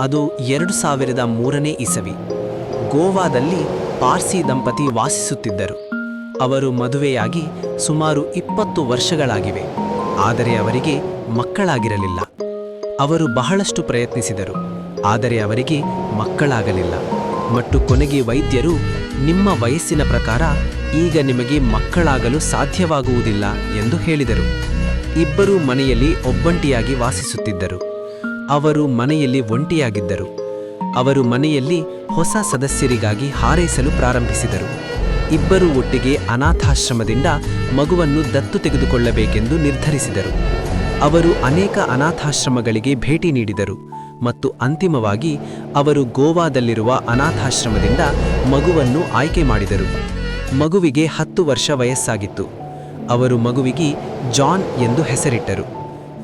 ಅದು ಎರಡು ಸಾವಿರದ ಮೂರನೇ ಇಸವಿ. ಗೋವಾದಲ್ಲಿ ಪಾರ್ಸಿ ದಂಪತಿ ವಾಸಿಸುತ್ತಿದ್ದರು. ಅವರು ಮದುವೆಯಾಗಿ ಸುಮಾರು ಇಪ್ಪತ್ತು ವರ್ಷಗಳಾಗಿವೆ. ಆದರೆ ಅವರಿಗೆ ಮಕ್ಕಳಾಗಿರಲಿಲ್ಲ. ಅವರು ಬಹಳಷ್ಟು ಪ್ರಯತ್ನಿಸಿದರು. ಆದರೆ ಅವರಿಗೆ ಮಕ್ಕಳಾಗಲಿಲ್ಲ. ಮತ್ತು ಕೊನೆಗೆ ವೈದ್ಯರು, ನಿಮ್ಮ ವಯಸ್ಸಿನ ಪ್ರಕಾರ ಈಗ ನಿಮಗೆ ಮಕ್ಕಳಾಗಲು ಸಾಧ್ಯವಾಗುವುದಿಲ್ಲ ಎಂದು ಹೇಳಿದರು. ಇಬ್ಬರೂ ಮನೆಯಲ್ಲಿ ಒಬ್ಬಂಟಿಯಾಗಿ ವಾಸಿಸುತ್ತಿದ್ದರು. ಅವರು ಮನೆಯಲ್ಲಿ ಒಂಟಿಯಾಗಿದ್ದರು. ಅವರು ಮನೆಯಲ್ಲಿ ಹೊಸ ಸದಸ್ಯರಿಗಾಗಿ ಹಾರೈಸಲು ಪ್ರಾರಂಭಿಸಿದರು. ಇಬ್ಬರು ಒಟ್ಟಿಗೆ ಅನಾಥಾಶ್ರಮದಿಂದ ಮಗುವನ್ನು ದತ್ತು ತೆಗೆದುಕೊಳ್ಳಬೇಕೆಂದು ನಿರ್ಧರಿಸಿದರು. ಅವರು ಅನೇಕ ಅನಾಥಾಶ್ರಮಗಳಿಗೆ ಭೇಟಿ ನೀಡಿದರು ಮತ್ತು ಅಂತಿಮವಾಗಿ ಅವರು ಗೋವಾದಲ್ಲಿರುವ ಅನಾಥಾಶ್ರಮದಿಂದ ಮಗುವನ್ನು ಆಯ್ಕೆ ಮಾಡಿದರು. ಮಗುವಿಗೆ ಹತ್ತು ವರ್ಷ ವಯಸ್ಸಾಗಿತ್ತು. ಅವರು ಮಗುವಿಗೆ ಜಾನ್ ಎಂದು ಹೆಸರಿಟ್ಟರು.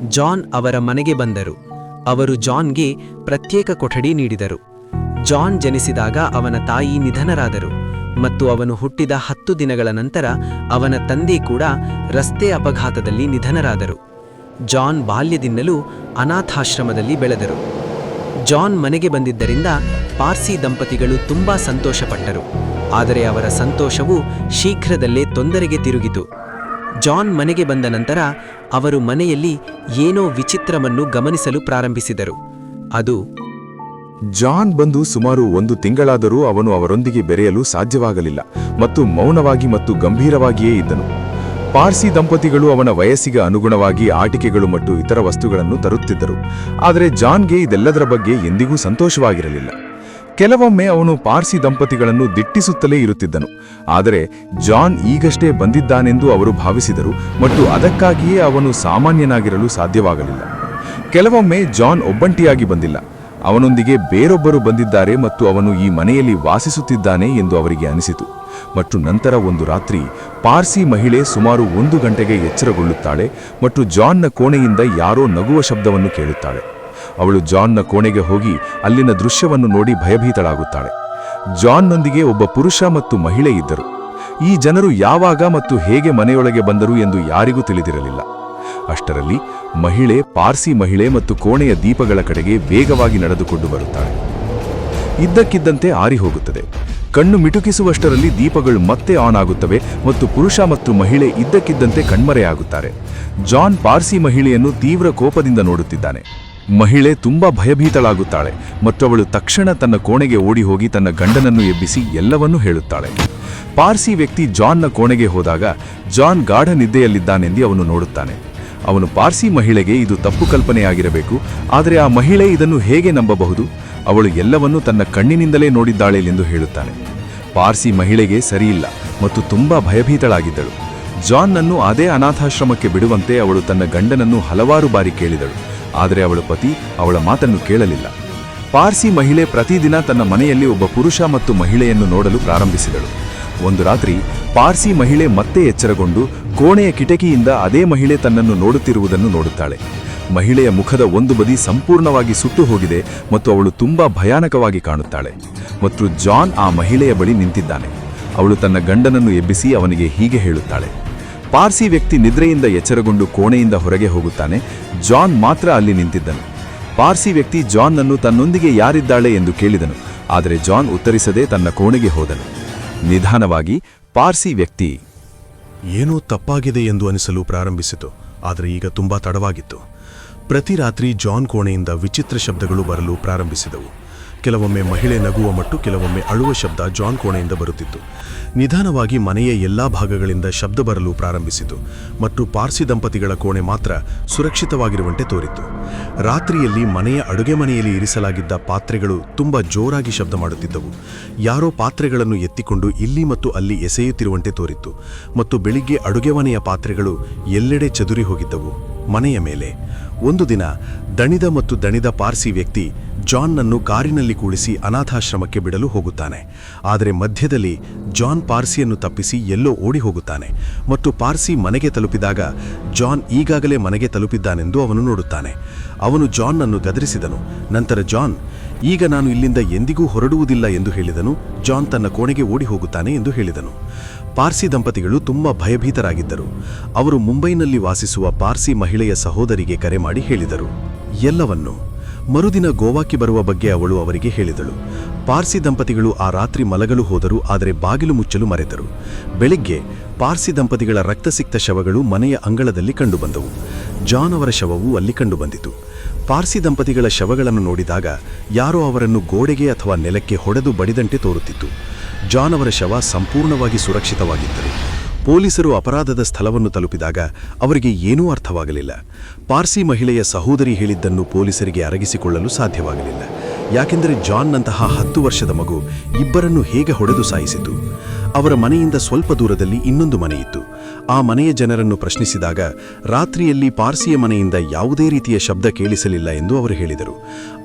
ಜಾನ್ ಅವರ ಮನೆಗೆ ಬಂದರು. ಅವರು ಜಾನ್ಗೆ ಪ್ರತ್ಯೇಕ ಕೊಠಡಿ ನೀಡಿದರು. ಜಾನ್ ಜನಿಸಿದಾಗ ಅವನ ತಾಯಿ ನಿಧನರಾದರು ಮತ್ತು ಅವನು ಹುಟ್ಟಿದ ಹತ್ತು ದಿನಗಳ ನಂತರ ಅವನ ತಂದೆ ಕೂಡ ರಸ್ತೆ ಅಪಘಾತದಲ್ಲಿ ನಿಧನರಾದರು. ಜಾನ್ ಬಾಲ್ಯದಿಂದಲೂ ಅನಾಥಾಶ್ರಮದಲ್ಲಿ ಬೆಳೆದರು. ಜಾನ್ ಮನೆಗೆ ಬಂದಿದ್ದರಿಂದ ಪಾರ್ಸಿ ದಂಪತಿಗಳು ತುಂಬಾ ಸಂತೋಷಪಟ್ಟರು, ಆದರೆ ಅವರ ಸಂತೋಷವು ಶೀಘ್ರದಲ್ಲೇ ತೊಂದರೆಗೆ ತಿರುಗಿತು. ಜಾನ್ ಮನೆಗೆ ಬಂದ ನಂತರ ಅವರು ಮನೆಯಲ್ಲಿ ಏನೋ ವಿಚಿತ್ರವನ್ನು ಗಮನಿಸಲು ಪ್ರಾರಂಭಿಸಿದರು. ಅದು ಜಾನ್ ಬಂದು ಸುಮಾರು ಒಂದು ತಿಂಗಳಾದರೂ ಅವನು ಅವರೊಂದಿಗೆ ಬೆರೆಯಲು ಸಾಧ್ಯವಾಗಲಿಲ್ಲ ಮತ್ತು ಮೌನವಾಗಿ ಮತ್ತು ಗಂಭೀರವಾಗಿಯೇ ಇದ್ದನು. ಪಾರ್ಸಿ ದಂಪತಿಗಳು ಅವನ ವಯಸ್ಸಿಗೆ ಅನುಗುಣವಾಗಿ ಆಟಿಕೆಗಳು ಮತ್ತು ಇತರ ವಸ್ತುಗಳನ್ನು ತರುತ್ತಿದ್ದರು, ಆದರೆ ಜಾನ್ಗೆ ಇದೆಲ್ಲದರ ಬಗ್ಗೆ ಎಂದಿಗೂ ಸಂತೋಷವಾಗಿರಲಿಲ್ಲ. ಕೆಲವೊಮ್ಮೆ ಅವನು ಪಾರ್ಸಿ ದಂಪತಿಗಳನ್ನು ದಿಟ್ಟಿಸುತ್ತಲೇ ಇರುತ್ತಿದ್ದನು. ಆದರೆ ಜಾನ್ ಈಗಷ್ಟೇ ಬಂದಿದ್ದಾನೆಂದು ಅವರು ಭಾವಿಸಿದರು ಮತ್ತು ಅದಕ್ಕಾಗಿಯೇ ಅವನು ಸಾಮಾನ್ಯನಾಗಿರಲು ಸಾಧ್ಯವಾಗಲಿಲ್ಲ. ಕೆಲವೊಮ್ಮೆ ಜಾನ್ ಒಬ್ಬಂಟಿಯಾಗಿ ಬಂದಿಲ್ಲ. ಅವನೊಂದಿಗೆ ಬೇರೊಬ್ಬರು ಬಂದಿದ್ದಾರೆ ಮತ್ತು ಅವನು ಈ ಮನೆಯಲ್ಲಿ ವಾಸಿಸುತ್ತಿದ್ದಾನೆ ಎಂದು ಅವರಿಗೆ ಅನಿಸಿತು. ಮತ್ತು ನಂತರ ಒಂದು ರಾತ್ರಿ ಪಾರ್ಸಿ ಮಹಿಳೆ ಸುಮಾರು ಒಂದು ಗಂಟೆಗೆ ಎಚ್ಚರಗೊಳ್ಳುತ್ತಾಳೆ ಮತ್ತು ಜಾನ್ನ ಕೋಣೆಯಿಂದ ಯಾರೋ ನಗುವ ಶಬ್ದವನ್ನು ಕೇಳುತ್ತಾಳೆ. ಅವಳು ಜಾನ್ನ ಕೋಣೆಗೆ ಹೋಗಿ ಅಲ್ಲಿನ ದೃಶ್ಯವನ್ನು ನೋಡಿ ಭಯಭೀತಳಾಗುತ್ತಾಳೆ. ಜಾನ್ನೊಂದಿಗೆ ಒಬ್ಬ ಪುರುಷ ಮತ್ತು ಮಹಿಳೆ ಇದ್ದರು. ಈ ಜನರು ಯಾವಾಗ ಮತ್ತು ಹೇಗೆ ಮನೆಯೊಳಗೆ ಬಂದರು ಎಂದು ಯಾರಿಗೂ ತಿಳಿದಿರಲಿಲ್ಲ. ಅಷ್ಟರಲ್ಲಿ ಮಹಿಳೆ, ಪಾರ್ಸಿ ಮಹಿಳೆ ಮತ್ತು ಕೋಣೆಯ ದೀಪಗಳ ಕಡೆಗೆ ವೇಗವಾಗಿ ನಡೆದುಕೊಂಡು ಬರುತ್ತಾಳೆ. ಇದ್ದಕ್ಕಿದ್ದಂತೆ ಆರಿ ಹೋಗುತ್ತದೆ. ಕಣ್ಣು ಮಿಟುಕಿಸುವಷ್ಟರಲ್ಲಿ ದೀಪಗಳು ಮತ್ತೆ ಆನ್ ಆಗುತ್ತವೆ ಮತ್ತು ಪುರುಷ ಮತ್ತು ಮಹಿಳೆ ಇದ್ದಕ್ಕಿದ್ದಂತೆ ಕಣ್ಮರೆಯಾಗುತ್ತಾರೆ. ಜಾನ್ ಪಾರ್ಸಿ ಮಹಿಳೆಯನ್ನು ತೀವ್ರ ಕೋಪದಿಂದ ನೋಡುತ್ತಿದ್ದಾನೆ. ಮಹಿಳೆ ತುಂಬಾ ಭಯಭೀತಳಾಗುತ್ತಾಳೆ ಮತ್ತು ಅವಳು ತಕ್ಷಣ ತನ್ನ ಕೋಣೆಗೆ ಓಡಿ ಹೋಗಿ ತನ್ನ ಗಂಡನನ್ನು ಎಬ್ಬಿಸಿ ಎಲ್ಲವನ್ನೂ ಹೇಳುತ್ತಾಳೆ. ಪಾರ್ಸಿ ವ್ಯಕ್ತಿ ಜಾನ್ನ ಕೋಣೆಗೆ ಹೋದಾಗ ಜಾನ್ ಗಾಢ ನಿದ್ದೆಯಲ್ಲಿದ್ದಾನೆಂದು ಅವನು ನೋಡುತ್ತಾನೆ. ಅವನು ಪಾರ್ಸಿ ಮಹಿಳೆಗೆ ಇದು ತಪ್ಪು ಕಲ್ಪನೆಯಾಗಿರಬೇಕು, ಆದರೆ ಆ ಮಹಿಳೆ ಇದನ್ನು ಹೇಗೆ ನಂಬಬಹುದು? ಅವಳು ಎಲ್ಲವನ್ನೂ ತನ್ನ ಕಣ್ಣಿನಿಂದಲೇ ನೋಡಿದ್ದಾಳೆ ಎಂದು ಹೇಳುತ್ತಾನೆ. ಪಾರ್ಸಿ ಮಹಿಳೆಗೆ ಸರಿಯಿಲ್ಲ ಮತ್ತು ತುಂಬಾ ಭಯಭೀತಳಾಗಿದ್ದಳು. ಜಾನ್ನನ್ನು ಅದೇ ಅನಾಥಾಶ್ರಮಕ್ಕೆ ಬಿಡುವಂತೆ ಅವಳು ತನ್ನ ಗಂಡನನ್ನು ಹಲವಾರು ಬಾರಿ ಕೇಳಿದಳು. ಆದರೆ ಅವಳ ಪತಿ ಅವಳ ಮಾತನ್ನು ಕೇಳಲಿಲ್ಲ. ಪಾರ್ಸಿ ಮಹಿಳೆ ಪ್ರತಿದಿನ ತನ್ನ ಮನೆಯಲ್ಲಿ ಒಬ್ಬ ಪುರುಷ ಮತ್ತು ಮಹಿಳೆಯನ್ನು ನೋಡಲು ಪ್ರಾರಂಭಿಸಿದಳು. ಒಂದು ರಾತ್ರಿ ಪಾರ್ಸಿ ಮಹಿಳೆ ಮತ್ತೆ ಎಚ್ಚರಗೊಂಡು ಕೋಣೆಯ ಕಿಟಕಿಯಿಂದ ಅದೇ ಮಹಿಳೆ ತನ್ನನ್ನು ನೋಡುತ್ತಿರುವುದನ್ನು ನೋಡುತ್ತಾಳೆ. ಮಹಿಳೆಯ ಮುಖದ ಒಂದು ಬದಿ ಸಂಪೂರ್ಣವಾಗಿ ಸುಟ್ಟು ಹೋಗಿದೆ ಮತ್ತು ಅವಳು ತುಂಬಾ ಭಯಾನಕವಾಗಿ ಕಾಣುತ್ತಾಳೆ. ಮತ್ತು ಜಾನ್ ಆ ಮಹಿಳೆಯ ಬಳಿ ನಿಂತಿದ್ದಾನೆ. ಅವಳು ತನ್ನ ಗಂಡನನ್ನು ಎಬ್ಬಿಸಿ ಅವನಿಗೆ ಹೀಗೆ ಹೇಳುತ್ತಾಳೆ. ಪಾರ್ಸಿ ವ್ಯಕ್ತಿ ನಿದ್ರೆಯಿಂದ ಎಚ್ಚರಗೊಂಡು ಕೋಣೆಯಿಂದ ಹೊರಗೆ ಹೋಗುತ್ತಾನೆ. ಜಾನ್ ಮಾತ್ರ ಅಲ್ಲಿ ನಿಂತಿದ್ದನು. ಪಾರ್ಸಿ ವ್ಯಕ್ತಿ ಜಾನ್ನನ್ನು ತನ್ನೊಂದಿಗೆ ಯಾರಿದ್ದಾಳೆ ಎಂದು ಕೇಳಿದನು. ಆದರೆ ಜಾನ್ ಉತ್ತರಿಸದೆ ತನ್ನ ಕೋಣೆಗೆ ಹೋದನು. ನಿಧಾನವಾಗಿ, ಪಾರ್ಸಿ ವ್ಯಕ್ತಿ, ಏನೋ ತಪ್ಪಾಗಿದೆ ಎಂದು ಅನಿಸಲು ಪ್ರಾರಂಭಿಸಿತು, ಆದರೆ ಈಗ ತುಂಬಾ ತಡವಾಗಿತ್ತು. ಪ್ರತಿ ರಾತ್ರಿ ಜಾನ್ ಕೋಣೆಯಿಂದ ವಿಚಿತ್ರ ಶಬ್ದಗಳು ಬರಲು ಪ್ರಾರಂಭಿಸಿದವು. ಕೆಲವೊಮ್ಮೆ ಮಹಿಳೆ ನಗುವ ಮತ್ತು ಕೆಲವೊಮ್ಮೆ ಅಳುವ ಶಬ್ದ ಜಾನ್ ಕೋಣೆಯಿಂದ ಬರುತ್ತಿತ್ತು. ನಿಧಾನವಾಗಿ ಮನೆಯ ಎಲ್ಲಾ ಭಾಗಗಳಿಂದ ಶಬ್ದ ಬರಲು ಪ್ರಾರಂಭಿಸಿತು. ಮತ್ತು ಪಾರ್ಸಿ ದಂಪತಿಗಳ ಕೋಣೆ ಮಾತ್ರ ಸುರಕ್ಷಿತವಾಗಿರುವಂತೆ ತೋರಿತು ರಾತ್ರಿಯಲ್ಲಿ ಮನೆಯ ಅಡುಗೆ ಮನೆಯಲ್ಲಿ ಇರಿಸಲಾಗಿದ್ದ ಪಾತ್ರೆಗಳು ತುಂಬಾ ಜೋರಾಗಿ ಶಬ್ದ ಮಾಡುತ್ತಿದ್ದವು. ಯಾರೋ ಪಾತ್ರೆಗಳನ್ನು ಎತ್ತಿಕೊಂಡು ಇಲ್ಲಿ ಮತ್ತು ಅಲ್ಲಿ ಎಸೆಯುತ್ತಿರುವಂತೆ ತೋರಿತ್ತು. ಮತ್ತು ಬೆಳಿಗ್ಗೆ ಅಡುಗೆ ಮನೆಯ ಪಾತ್ರೆಗಳು ಎಲ್ಲೆಡೆ ಚದುರಿ ಹೋಗಿದ್ದವು. ಮನೆಯ ಮೇಲೆ ಒಂದು ದಿನ ದಣಿದ ಮತ್ತು ದಣಿದ ಪಾರ್ಸಿ ವ್ಯಕ್ತಿ ಜಾನ್ನನ್ನು ಕಾರಿನಲ್ಲಿ ಕೂಳಿಸಿ ಅನಾಥಾಶ್ರಮಕ್ಕೆ ಬಿಡಲು ಹೋಗುತ್ತಾನೆ. ಆದರೆ ಮಧ್ಯದಲ್ಲಿ ಜಾನ್ ಪಾರ್ಸಿಯನ್ನು ತಪ್ಪಿಸಿ ಎಲ್ಲೋ ಓಡಿ ಹೋಗುತ್ತಾನೆ. ಮತ್ತು ಪಾರ್ಸಿ ಮನೆಗೆ ತಲುಪಿದಾಗ ಜಾನ್ ಈಗಾಗಲೇ ಮನೆಗೆ ತಲುಪಿದ್ದಾನೆಂದು ಅವನು ನೋಡುತ್ತಾನೆ. ಅವನು ಜಾನ್ನನ್ನು ಗದರಿಸಿದನು. ನಂತರ ಜಾನ್, ಈಗ ನಾನು ಇಲ್ಲಿಂದ ಎಂದಿಗೂ ಹೊರಡುವುದಿಲ್ಲ ಎಂದು ಹೇಳಿದನು. ಜಾನ್ ತನ್ನ ಕೋಣೆಗೆ ಓಡಿ ಹೋಗುತ್ತಾನೆ ಎಂದು ಹೇಳಿದನು. ಪಾರ್ಸಿ ದಂಪತಿಗಳು ತುಂಬಾ ಭಯಭೀತರಾಗಿದ್ದರು. ಅವರು ಮುಂಬೈನಲ್ಲಿ ವಾಸಿಸುವ ಪಾರ್ಸಿ ಮಹಿಳೆಯ ಸಹೋದರಿಗೆ ಕರೆ ಮಾಡಿ ಹೇಳಿದರು. ಎಲ್ಲವನ್ನು ಮರುದಿನ ಗೋವಾಕ್ಕೆ ಬರುವ ಬಗ್ಗೆ ಅವಳು ಅವರಿಗೆ ಹೇಳಿದಳು. ಪಾರ್ಸಿ ದಂಪತಿಗಳು ಆ ರಾತ್ರಿ ಮಲಗಲು ಹೋದರು, ಆದರೆ ಬಾಗಿಲು ಮುಚ್ಚಲು ಮರೆತರು. ಬೆಳಿಗ್ಗೆ ಪಾರ್ಸಿ ದಂಪತಿಗಳ ರಕ್ತಸಿಕ್ತ ಶವಗಳು ಮನೆಯ ಅಂಗಳದಲ್ಲಿ ಕಂಡುಬಂದವು. ಜಾನ್ ಅವರ ಶವವು ಅಲ್ಲಿ ಕಂಡುಬಂದಿತು. ಪಾರ್ಸಿ ದಂಪತಿಗಳ ಶವಗಳನ್ನು ನೋಡಿದಾಗ ಯಾರೋ ಅವರನ್ನು ಗೋಡೆಗೆ ಅಥವಾ ನೆಲಕ್ಕೆ ಹೊಡೆದು ಬಡಿದಂತೆ ತೋರುತ್ತಿತ್ತು. ಜಾನ್ ಅವರ ಶವ ಸಂಪೂರ್ಣವಾಗಿ ಸುರಕ್ಷಿತವಾಗಿದ್ದರು ಪೊಲೀಸರು ಅಪರಾಧದ ಸ್ಥಳವನ್ನು ತಲುಪಿದಾಗ ಅವರಿಗೆ ಏನೂ ಅರ್ಥವಾಗಲಿಲ್ಲ. ಪಾರ್ಸಿ ಮಹಿಳೆಯ ಸಹೋದರಿ ಹೇಳಿದ್ದನ್ನು ಪೊಲೀಸರಿಗೆ ಅರಗಿಸಿಕೊಳ್ಳಲು ಸಾಧ್ಯವಾಗಲಿಲ್ಲ. ಯಾಕೆಂದರೆ ಜಾನ್ನಂತಹ ಹತ್ತು ವರ್ಷದ ಮಗು ಇಬ್ಬರನ್ನು ಹೇಗೆ ಹೊಡೆದು ಸಾಯಿಸಿತು? ಅವರ ಮನೆಯಿಂದ ಸ್ವಲ್ಪ ದೂರದಲ್ಲಿ ಇನ್ನೊಂದು ಮನೆಯಿತ್ತು ಆ ಮನೆಯ ಜನರನ್ನು ಪ್ರಶ್ನಿಸಿದಾಗ ರಾತ್ರಿಯಲ್ಲಿ ಪಾರ್ಸಿಯ ಮನೆಯಿಂದ ಯಾವುದೇ ರೀತಿಯ ಶಬ್ದ ಕೇಳಿಸಲಿಲ್ಲ ಎಂದು ಅವರು ಹೇಳಿದರು.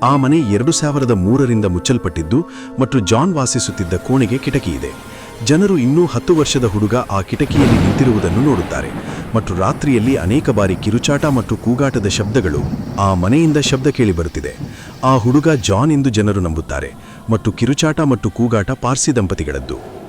ಆ ಮನೆ ಎರಡು ಸಾವಿರದ ಮೂರರಿಂದ ಮುಚ್ಚಲ್ಪಟ್ಟಿದ್ದು ಮತ್ತು ಜಾನ್ ವಾಸಿಸುತ್ತಿದ್ದ ಕೋಣೆಗೆ ಕಿಟಕಿಯಿದೆ. ಜನರು ಇನ್ನೂ ಹತ್ತು ವರ್ಷದ ಹುಡುಗ ಆ ಕಿಟಕಿಯಲ್ಲಿ ನಿಂತಿರುವುದನ್ನು ನೋಡುತ್ತಾರೆ. ಮತ್ತು ರಾತ್ರಿಯಲ್ಲಿ ಅನೇಕ ಬಾರಿ ಕಿರುಚಾಟ ಮತ್ತು ಕೂಗಾಟದ ಶಬ್ದಗಳು ಆ ಮನೆಯಿಂದ ಶಬ್ದ ಕೇಳಿಬರುತ್ತಿದೆ ಆ ಹುಡುಗ ಜಾನ್ ಎಂದು ಜನರು ನಂಬುತ್ತಾರೆ. ಮತ್ತು ಕಿರುಚಾಟ ಮತ್ತು ಕೂಗಾಟ ಪಾರ್ಸಿ ದಂಪತಿಗಳದ್ದು.